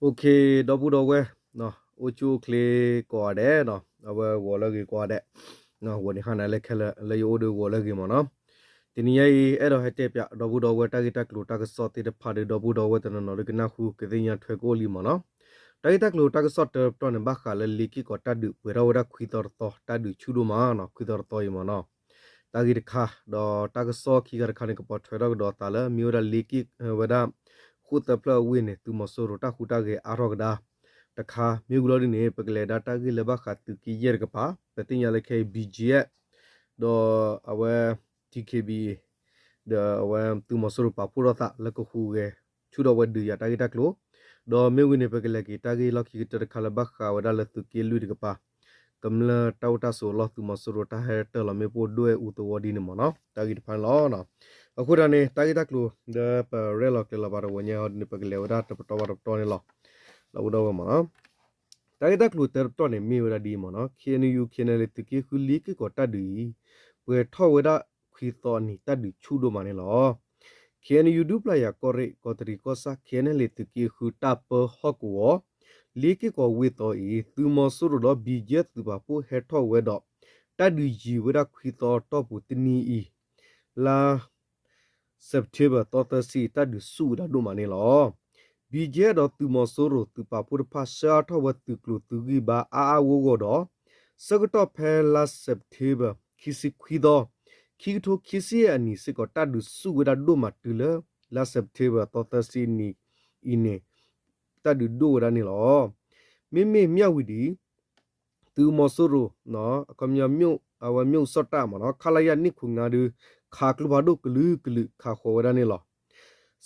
โอเคดอบูดอเวเนาะโอจูเคลกอเดเนาะเอาเววอลกีกอเดเนาะวันนี้ขันอะไรแค่ละเลยโอดูวอลกีมอเนาะทีนี้ไอ้เอรอให้เตปยดอบูดอเวตากิตากลูตากสอติเดพาเดดอบูดอเวตนนอลกินาคูกติญาถวยโกลีมอเนาะตา ခုတပလဝင်းနေသူမဆိုရတာခုတာကေအာရောကဒါတခါမြေဂလောဒီနေပကလေဒတာကေလဘခတ်တူကီယေရကပါပတင်ရလက်ခေ BGF ဒေါ်အဝဲ TKB ဒေါ်အဝဲသူမဆိုရပါပူရတာလကခုကေချူတော်ဝဒူရတာကေတကလိုဒေါ်မြေဝင်းနေပကလေကေတာကေလောက်ခီတခါလဘခဝဒါလတူကီလူဒီကပါကမ္လတောက်တာဆိုလောသူမဆိုရတာဟဲတလမေပိုဒွဲဥတဝဒီနေမနော်တာကေတဖန်လောနော် အခုတည်းတာဂီတက်လို့ဒပရဲလောက်ကလဘာရဝညာဟဒနိပကလေဝဒတပတော်တော်တော်နေလောလောတော့မနော်တာဂီတက်လို့တတော်နေမီဝဒဒီမနော်ခေနယူခေနလေတကိခုလီကကိုတတ်ဒီပွေထောဝဒခွီတော်နီတတ်ဒီချူတို့မနေလောခေနယူဒူပလာယာကောရိကောတရီကောစာခေနလေတကိခုတပဟော့ကောလီကကိုဝေတော်ဤသူမဆူရတော့ဘီဂျက်သူပါပိုဟက်ထောဝဲတော့တတ်ဒီဂျီဝဒခွီတော်တော့ပူတနီဤလာ September တော်တစီတတ်ဆူဒါဒိုမနေလောဘီဂျဲတော့သူမဆိုးရသူပါပုရဖာရှာထဝတူကလူသူဂီဘာအာအဝိုကိုတော့စကတော့ဖဲလာ September ခီစီခွီတော့ခီထိုခီစီအနီစကတတ်ဆူဒါဒိုမတူလလာ September တော်တစီနီအင်းနေတတ်ဒိုရနေလောမိမိမြောက်ဝီဒီသူမဆိုးရနော်အကမြမြို့အဝမြို့စတာမနော်ခလာယနိခုငါဒူ ခါကလဘဒုကလူကလူခါခေါ်ရနေလော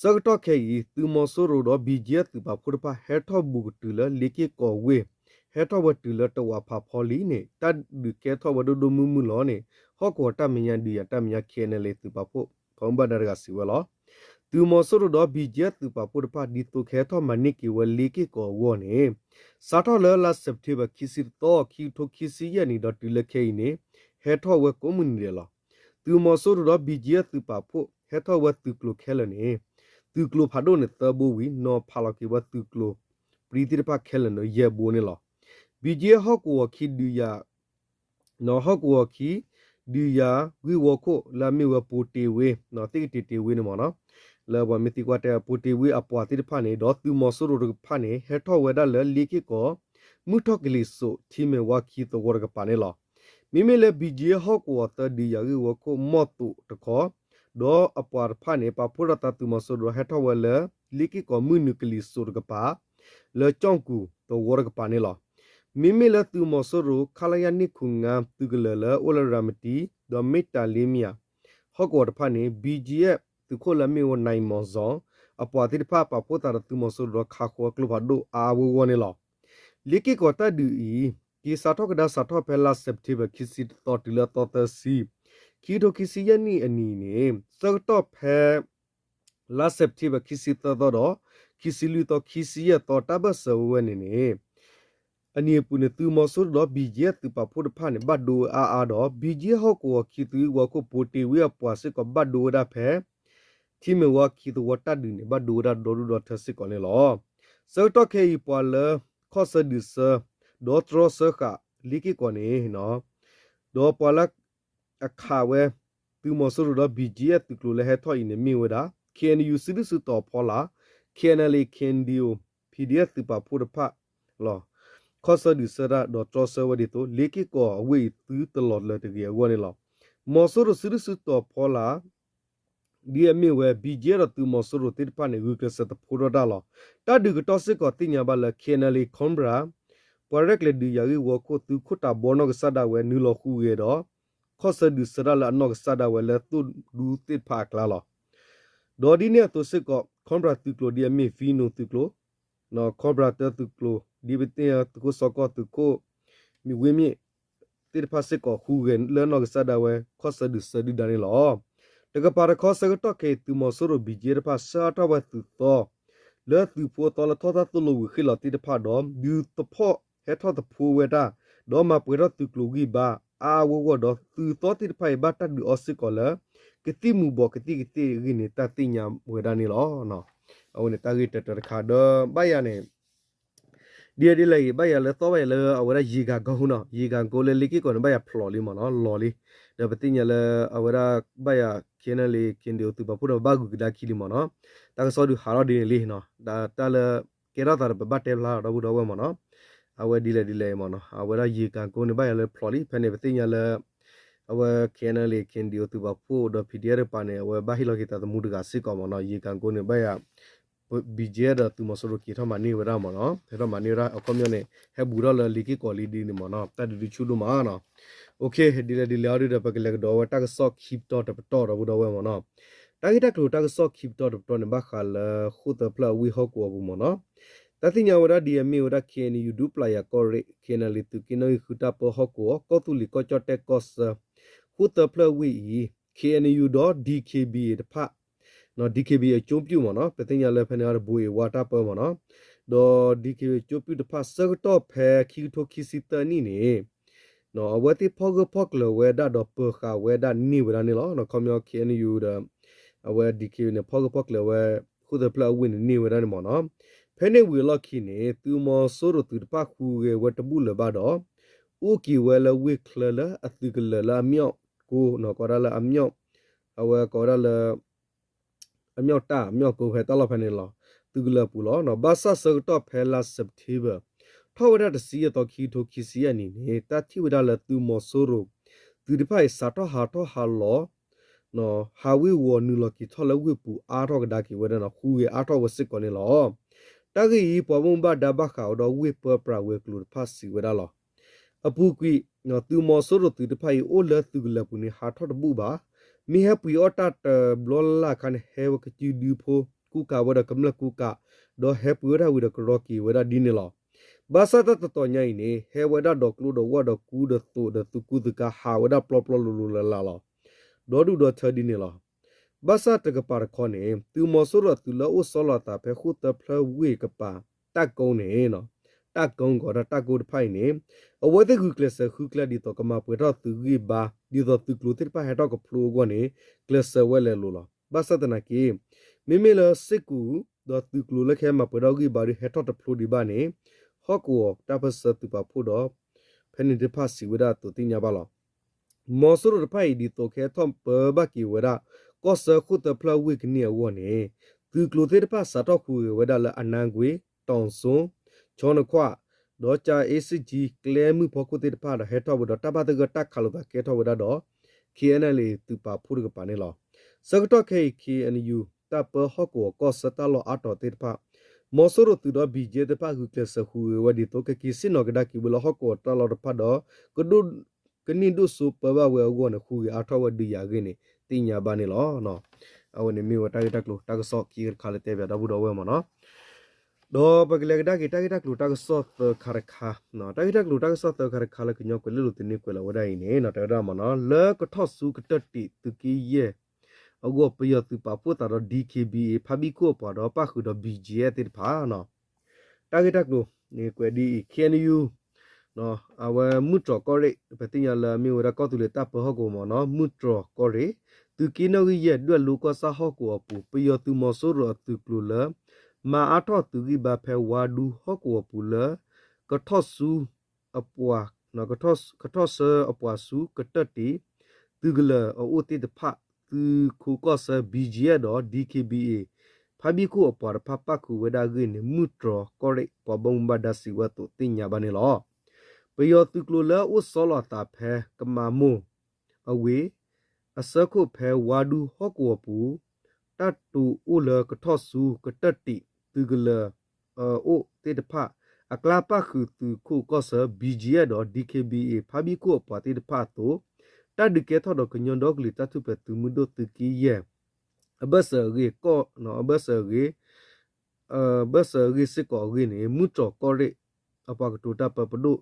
စကတော့ခဲဤသူမဆိုရိုတော့ဘီဂျက်သူပါဖုဒပါဟက်ထော့ဘူတူလလေကေကောဝေဟက်ထော့ဝတူလတဝဖာဖော်လီနေတတ်ဒီကဲထော့ဝဒဒမူမူလောနေဟော့ကောတမညာဒီယတမညာခဲနေလေသူပါဖို့ဖုံးဘဒရကစီဝလောသူမဆိုရိုတော့ဘီဂျက်သူပါဖုဒပါဒီတုခဲထော့မနိကေဝလေကေကောဝနေစာထော့လလာစက်တီဘာခီစီတော့ခီထိုခီစီယနီတော့တူလခဲနေဟက်ထော့ဝကွန်မြူနီလော သူမဆိုးတော့ဘီဂျီသူပါဖို့ဟဲတော့ဝတ်သူကလိုခဲလနေသူကလိုဖာဒိုနေတဘူဝီနော်ဖာလကီဝတ်သူကလိုပရီတိပါခဲလနယေဘိုနေလောဘီဂျီဟော့ကိုခီဒူယာနော်ဟော့ကိုခီဒူယာဝီဝခိုလာမီဝပိုတီဝေနော်တိတီတီဝေနေမနော်လာဘမီတီကွာတဲ့ပိုတီဝေအပွားတိဖာနေတော့သူမဆိုးရဖာနေဟဲတော့ဝဲဒါလလီကီကိုမူထော့ကလီဆိုတီမေဝါခီတော့ဝရကပါနေလော မိမိလည်းဘီဂျီဟော့ကိုတဒီယာရီဝကိုမော့တုတခေါ်ဒေါ်အပွားဖာနေပါဖုရတတူမဆိုရဟထဝလလီကီကောမူနုကလီဆိုရကပါလေချောင်းကူတော့ဝရကပါနေလောမိမိလည်းသူမဆိုရခလာယနိခုငါသူကလလအိုလရမတီဒေါ်မီတာလီမီယာဟော့ကိုဖာနေဘီဂျီရဲ့သူခိုလမီဝနိုင်မောဇောအပွားတိဖာပါပိုတာတူမဆိုရခါခေါကလဘဒိုအာဝဝနေလောလီကီကောတဒူဤ ကီစာတော့ကဒါစာတော့ဖဲလာစက်တီဘာခီစီတော့တီလာတော့တစီကီဒိုခီစီယနီအနီနေစတော့ဖဲလာစက်တီဘာခီစီတော့တော့ခီစီလူတော့ခီစီရတော့တဘဆဝဲနေနေအနီပူနေသူမဆိုတော့ဘီဂျက်သူပဖို့ဖာနေဘတ်ဒိုအာအာတော့ဘီဂျက်ဟောကိုခီသူဝကိုပိုတီဝေပွားစကဘတ်ဒိုဒါဖဲချီမေဝခီသူဝတတ်ဒူနေဘတ်ဒိုဒါဒိုဒိုထစစ်ကောနေလောစတော့ခေပွာလခော့ဆဒူဆာ ဒေါ်ထရဆခလီကီကိုနေနော်ဒေါ်ပလကအခါဝဲသူမဆူရဘီဂျီအတူကလိုလဲဟဲထော်အင်းမီဝဒါ KNU စစ်စစ်တော်ဖောလာ KNL KNDO PDF သူပါဖို့တဖလောခောဆဒူဆရာဒေါ်ထရဆဝဒီတိုလီကီကိုအဝေးသူတလော်လဲတကယ်ဝနေလောမောဆူရစစ်စစ်တော်ဖောလာဒီအမေဝဲဘီဂျီရတူမဆူရတိပနေဝီကစတဖိုရဒါလောတဒူကတော့စစ်ကိုတင်ညာဘလ KNL ခွန်ဘရာ ပရက်လေဒီယာရီဝခုတူခုတာဘောနောကဆဒဝဲနူလခုရေတော့ခောဆဒူစရလာနောကဆဒဝဲလေတူဒူတစ်ဖာကလာလောဒေါ်ဒီနေတုစစ်ကခွန်ဘရာတူကလိုဒီအမီဖီနိုတူကလိုနော်ခွန်ဘရာတူကလိုဒီဘတင်တူကိုစကောတူကိုမီဝင်းမြတစ်ဖာစစ်ကခူရန်လဲနောကဆဒဝဲခောဆဒူစဒူဒနေလောတကပါရခောဆကတော့ကေတူမဆိုရဘီဂျီရဖာစာတော့ဝဲတူတော့လဲသူပေါ်တော်လာတော်တော်တူလို့ခိလာတိတဖာတော့ဒီတဖို့ ဟဲထော့တဖူဝဲတာဒေါ်မပွေရတုကလူဂီဘာအာဝဝဒေါ်သူတော်တိဖိုင်ဘတ်တဒူအစကောလာကတိမူဘောကတိကတိဂိနေတတိညာဝဲတာနေလောနော်အဝနေတာဂိတတခါတော့ဘိုင်ရနေဒီဒီလေဘရလေတော့ဘရလေအဝရရီကကောင်းနော်ရီကကိုလေလိကိကောဘရဖလော်လီမနော်လော်လီဒါပတိညာလေအဝရဘရခင်းလေကင်းဒီတူဘဖုရဘဂုကဒါခီလီမနော်တာကစောဒူဟာရဒီလီနော်ဒါတလကေရတာဘဘတဲလာတော့ဘူးတော့ဝမနော် အဝဒီလေဒီလေမနော်အဝရရီကကိုနေဘရလေဖလော်လီဖနေပတိညာလေအဝခင်းလေကင်းဒီတူဘဖုဒပီဒီရပါနေအဝဘဟီလောကီတာမူဒကစစ်ကောမနော်ရီကကိုနေဘရ BJ da tu mo soro ki tha mani wera mo no the ro mani ra akom yo ne he bu ro la liki quality ni mo no ta du chu lu ma no okay di le di le ri da pa ke le do wa ta sok keep to ta to ro bu do we mo no ta ki ta klo ta sok keep to to ne ba kha la khu ta pla wi ho ko bu mo no ta ti nya wera di mi wera ke ni you do player ko re ke na li tu ki no khu ta po ho ko ko tu li ko cho te ko sa khu ta pla wi ke ni you do dkb တဖနော် DKB အကျုံးပြုမှာနော်ပသိညာလက်ဖက်နေရဘူဝါတာပေါ်မှာနော်ဒေါ် DKB ကျုံးပြုတဖတ်စကတော့ဖဲခီထိုခီစီတနီနေနော်အဝတိဖောကဖောကလဝဲဒါတော့ပခဝဲဒါနီဝဲနေလောနော်ခမော KNU ဒအဝဲ DKB နေဖောကဖောကလဝဲခုဒပလဝင်းနီဝဲနေမောနော် ဖဲနေဝီလော်ခီနေသူမောဆိုရတူတဖခုဝဲဝတဘူးလဘတော့ဥကီဝဲလဝိခလလအတိကလလာမြော့ကိုနော်ကောရလာအမြော့အဝဲကောရလာအမြောက်တာအမြောက်ကိုဖဲတလောက်ဖဲနေလောသူကလပူလောနော်ဘာဆာစကတော့ဖဲလာစက်တီဘာထောဝရတစီရတော့ခီထိုခီစီယနီနေတာတိဝဒလသူမောဆိုရိုသူဒီဖိုင်စာတော့ဟာတော့ဟာလောနော်ဟာဝီဝနူလကီထောလဝီပူအားတော့ကဒါကီဝဒနော်ခူရအားတော့ဝစစ်ကောနေလော တဂီပေါ်မုံဘဒဘခါတော့ဝီပပရဝေကလူဖတ်စီဝဒလောအပူကွီနော်သူမောဆိုရိုသူဒီဖိုင်အိုလသူကလပူနေဟာတော့ဘူးပါ mi he pu ota blola kan he wa ki du pho ku ka wa da kamla ku ka do he pu ra wi da kro ki wa da din lo ba sa ta to nyai ni he wa da do klu do wa do ku do to do tu ku tu ka ha wa da plo plo lu lu la la lo do du do cha din lo ba sa ta ka par kho ne tu mo so ro tu lo o so lo ta phe khu ta phla wi ka pa ta kong ne no တက်ကုံကောတာတက်ကိုဖိုင်နေအဝဲတဲ့ခုကလစခုကလဒီတော့ကမပွေတော့သူကြီးပါဒီတော့သူကလူတိပါဟတော့ကဖလိုကောနေကလစဝဲလဲလို့လားဘာစတနာကီမိမိလစစ်ကူတော့သူကလူလက်ခဲမှာပွေတော့ကြီးပါဒီဟတော့တဖလိုဒီပါနေဟော့ကိုတပစတူပါဖို့တော့ဖက်နေတဖစီဝဒတူတင်ညာပါလားမော်ဆူရဖိုင်ဒီတော့ခဲထုံပဘကီဝဒ ကောစခုတဖလဝိကနီဝနေသူကလူတိတဖစာတော့ခုဝဒလအနန်ကွေတောင်စွန်းချောနခွဒေါ်ချာ ACG ကလဲမှုဖို့ကိုတေတဖာဟဲတော့ဘဒတဘတကတက်ခါလို့ကဲတော့ဘဒတော့ KNL သူပါဖုရကပါနေလောစကတော့ KNU တပ်ပဟကောကောစတလောအတော်တေတဖာမောဆရတူတော့ BJ တဖာခုကလစခုဝဒီတော့ကကီစနောကဒါကီဘလဟကောတလောတဖာတော့ကဒုကနိဒုစုပဘဝေဝနခုအထောဝဒီယာကိနေ တင်ညာပါနေလောနော်အဝနေမီဝတိုက်တက်လို့တက်ဆော့ကီခါလတဲ့ပြတော့ဘူးတော့ဝဲမနော်ဒေါ်ပကလေကဒါကတာကတာကလူတာကဆော့သခရခါနော်တာကတာကလူတာကဆော့သခရခါလကညောကလေလူတင်နေကွယ်လဝဒိုင်းနေနော်တာရမနော်လဲကထော့စုကတတိသူကီယေအကောပယသူပါပတာတော့ DKBA ဖာဘီကိုပေါ်တော့ပခုတော့ BGA တိဖာနော်တာကတာကလူနေကွယ်ဒီ KNU နော်အဝဲမွတ်တော်ကောရိပတိညာလာမြို့ရကောတူလေတပ်ပဟကောမောနော်မွတ်တော်ကောရိသူကိနောကြီးရဲ့အတွက်လူကစားဟောကောပူပယောသူမောဆိုရသူကလူလာမာအထောသူကြီးဘာဖဲဝါဒူဟောကောပူလာကထောဆူအပွားနော်ကထောကထောဆအပွားဆူကတတိသူကလာအိုတီတဖသူခုကောဆဘီဂျီရတော့ DKBA ဖဘီခုအပွားဖပကူဝဒါဂိနေမွတ်တော်ကောရိပဘုံဘဒါစီဝတ်တင်ညာဘာနေလော ပယောသူကလလဥဆောလတာဖဲကမာမုအဝေအစခုဖဲဝါဒူဟော့ကောပူတတူဥလကထော့ဆူကတတိသူကလအိုတေတဖအကလာပခုသူခုကောဆ BGA တော့ DKBA ဖာဘီကိုပါတေတဖတော့တဒကေထော်တော့ကညွန်တော့ကလီတတုပတူမှုတို့တကီရဲ့အဘဆာရီကောနော်အဘဆာရီအဘဆာရီစကောရီနေမှုတော့ကောရိအပကတူတပပဒု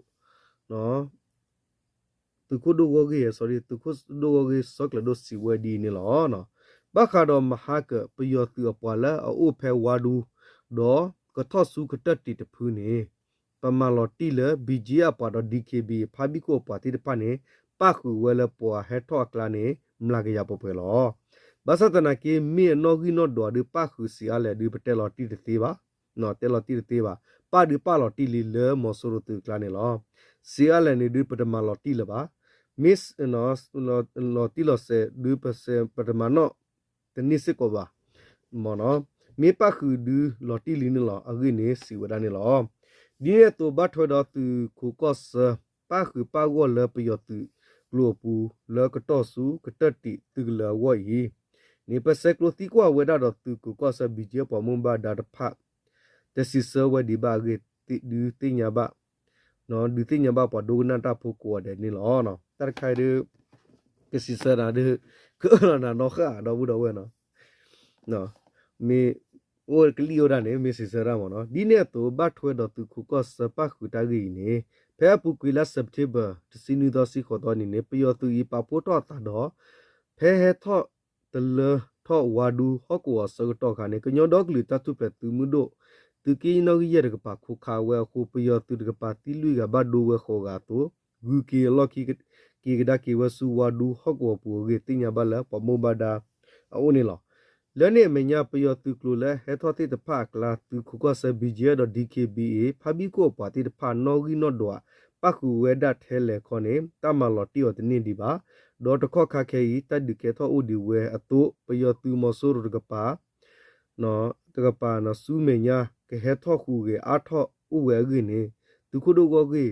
နော်သူခုဒိုဝဂီ sorry သူခုဒိုဝဂီစကလဒိုစီဝဒီနေလောနော်ဘခါတော့မဟာကပယောသူအပွာလာအိုဖဲဝါဒူဒေါ်ကထော့စုကတတိတဖူးနေပမာလော်တီလဘီဂျီအပါတော့ DKB ဖာဘီကိုပါတိတဖာနေပခုဝဲလပွာဟက်ထော့ကလာနေမလာကရပပွဲလောဘာသတနာကေမီနော်ဂီနော်ဒေါ်ဒီပခုစီအလေဒီပတဲလော်တီတသေးပါနော်တဲလော်တီတေးပါပါဒီပါလော်တီလီလေမော်ဆိုရတူကလာနေလော စီအလန်နေဒီပထမလော်တီလပါ miss nos lo ti lo se du pa se permano teni se ko ba mo no mi pa khu du lo ti li ni lo agi ni si wa da ni lo di e to ba tho do tu khu ko se pa khu pa go le pa yo tu lo pu le ka to su ka ta ti tu le wo yi ni pa se klo ti ko wa da do tu khu ko se bi je pa mo ba da da pha te si se wa di ba ge ti du ti nya ba နော်ဒူတင်ညာဘာပေါ်ဒိုနတာဖို့ကိုတဲ့နေလောနော်တရခိုင်ဒကစီဆရာဒကောနာနော်ခါတော့ဘူးတော့ဝဲနော်နော်မေโอ้ကလီယိုဒါနေမေစီဆရာမနော်ဒီနေ့တော့ဘတ်ထွဲတော့သူခုကောဆပခုတာဂီနေဖဲပူကွီလာစက်တင်ဘာတစီနီတော့စီခေါ်တော့နေနေပျော်သူဤပပို့တော့တာတော့ဖဲဟဲထော့တလထော့ဝါဒူဟော့ကောဆကတော့ခါနေကညောတော့ကလီတတုပလက်သူမှုတို့ သူကင်းနော်ရရကပါခုခါဝဲခုပျော်သူကပါတီလူကဘတ်ဒူဝဲခေါ်ကတော့ဂူကီလော်ကီကီကဒါကီဝဆူဝါဒူဟော့ကောပူကေတင်ညာဘလာပမောဘဒါအိုနေလောလနဲ့မညာပယောသူကလိုလဲဟဲထောတိတဖကလာသူခုကဆဘီဂျီဒ DKBA ဖဘီကိုပါတိတဖနော်ဂီနော်ဒွာပခုဝဲဒတ်ထဲလေခေါနေတမလော်တီယတနိဒီပါဒေါ်တခော့ခခဲဤတတ်ဒီကေထောဥဒီဝဲအတုပယောသူမဆိုရကပါနော်တကပါနော်စူးမညာ ကဟဲထော့ခုကေအာထော့ဥဝဲဂီနေသူခုဒိုကိုကေ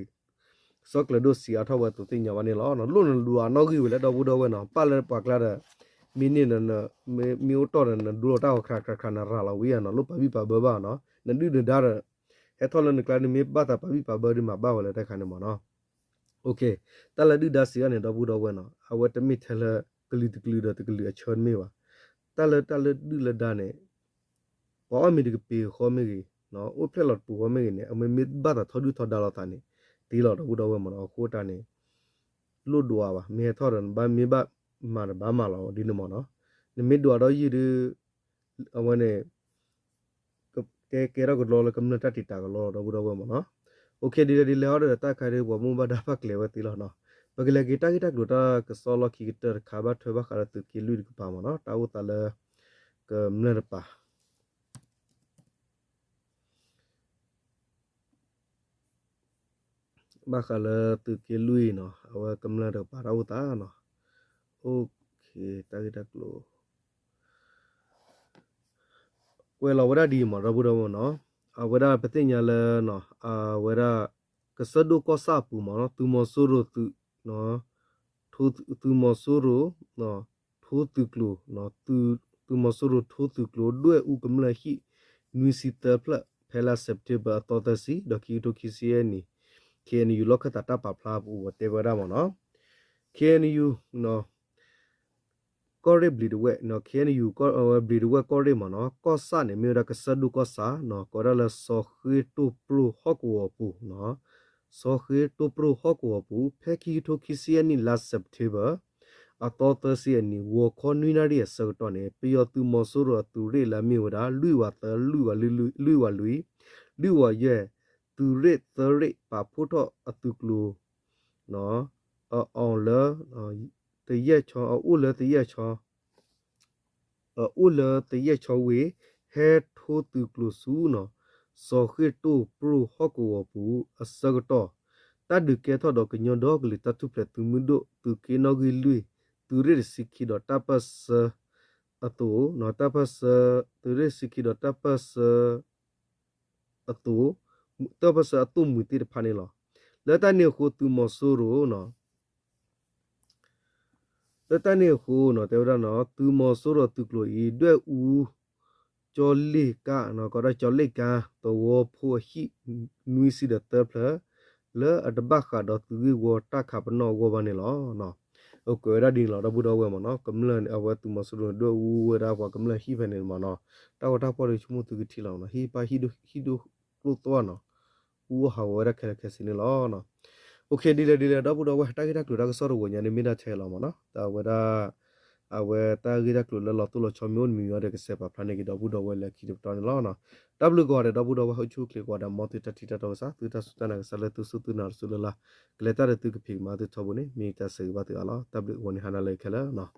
စောကလဒိုစီအထောဝဲတူတင်ညာဝနေလောနော်လွန်လူအနော်ဂီဝဲတော့ဘူးတော့ဝဲနော်ပါလဲပါကလာတဲ့ မင်းနေနမေမျိုးတော်နဒူတော့ခါခါခါနာရာလာဝေးနော်လို့ပပိပါဘဘာနော်နဒူဒဒါရဟဲထော်လန်ကလန်မေဘတာပပိပါဘဒီမှာဘာဝလဲတက်ခါနေမနော်โอเคတလဒူဒါစီရနေတော့ဘူးတော့ဝဲနော်အဝတ်တမိထလကလီတကလီတော့တကလီအချွန်မေပါတလတလဒူလဒါနေ ဘောအမီဒီကပေခေါ်မေကြီးနော်ဥဖလက်လော်ပူခေါ်မေကြီးနေအမေမေဘတာထော်ဒူထော်ဒါလာတာနေဒီလော်တော့ဘူးတော့ဝဲမနော်ခိုးတာနေလို့ဒွာပါမေထော်ရန်ဘာမေဘမာဘာမာလောဒီနမနော်နမစ်ဒွာတော့ယီဒအဝနေကဲကဲရကလောလကမ္နတတိတာကလောတော့ဘူးတော့မနော်โอเคဒီဒီလေဟောတဲ့တာခိုင်ရဘမဘာဒါဖက်လေဝတိလောနော်ပကလေဂီတာဂီတာကလိုတာကစောလခီဂီတာခါဘတ်ထွေဘခရတကီလူကပါမနော်တာဝတလကမနရပါ ဘာခလာတကီလူနော်အဝကမနရပါရာဝတာနော် Oke, tadi tak lo. Well, awara di ma rabu rabu no. Awara petinya le no. Awara kesadu kosa pu ma no. Tu mo suru tu no. Tu tu mo suru no. Tu tu klo no. Tu tu mo suru tu tu klo. Dua u kemla hi. Nui si terpla. Pela September atau tasi. Doki doki siya ni. Kian yu lokha tata pa pla pu whatever ra ma no. Kian yu no. ကောရဘလီဒဝဲနော်ခဲနယူကောဘလီဒဝဲကောရမနော်ကောဆာနေမြေရကဆဒုကောဆာနော်ကောရလဆောခေတူပရူဟောကောပူနော်ဆောခေတူပရူဟောကောပူဖဲကီတိုခီစီယနီလာစက်တေဘာအတော်တစီယနီဝခေါနွိနာရီဆော့တော့နေပျော်သူမော်ဆိုရသူရေလာမြေဝဒါလူဝတလူဝလူလူဝလူလူဝရဲ့ သူရေသရေပါဖို့တော့အတုကလူနော်အောင်လောတရက်ချောအိုလတရက်ချောအိုလတရက်ချောဝေဟဲထိုးတူကလဆူနော်စောခေတိုပရိုဟကောပူအစကတော့တဒုကေထောဒကညောဒကလတတုပလတုမဒတုကေနောဂီလူတူရစီခိဒတပစအတူနော်တပစတူရစီခိဒတပစအတူ တပစအတူမူတိဖာနေလောလက်တနေခုတူမဆူရောနော်တတနေခုနော်တေဝရနော်သူမောဆိုတော့သူကလိုဤတွေ့ဦးကျော်လိကနော်ကောရကျော်လိကတောဝဖိုဟိနွီစီဒတဖလလဲအတဘခါတော့သူဝတခါပနောဝဘနေလောနော်โอเคရဒီလောတော့ဘူးတော့ဝဲမနော်ကမလန်အဝဲသူမဆိုတော့တွေ့ဦးဝဲတာကွာကမလန်ဟိဖနေမနော်တောက်တာပေါ်ရချမှုသူကထီလောနော်ဟိပါဟိဒိုဟိဒိုကလိုတော့နော် ဦးဟာဝရခဲခဲစနေလောနော်โอเคဒီလေဒီလေတော့ဘူးတော့ဝဲတာဂီတာကလိုတာကစောရဝညာနေမိနာချဲလောမနော်တာဝဲတာအဝဲတာဂီတာကလိုလောတူလောချောမျိုးမီရတဲ့ကစပါဖာနေကတော့ဘူးတော့ဝဲလက်ခီတော့လောနော် w ကောတဲ့တော့ဘူးတော့ဝဲဟုတ်ချုကလေကောတာမောတိတတိတတော့စားသူတဆုတနာကဆလတုဆုတုနာဆူလလာကလေတာတဲ့သူကဖိမာတဲ့ချောဘူးနေမိတာစေဘာတေအလား w ဝနိဟာနာလေခလာနော်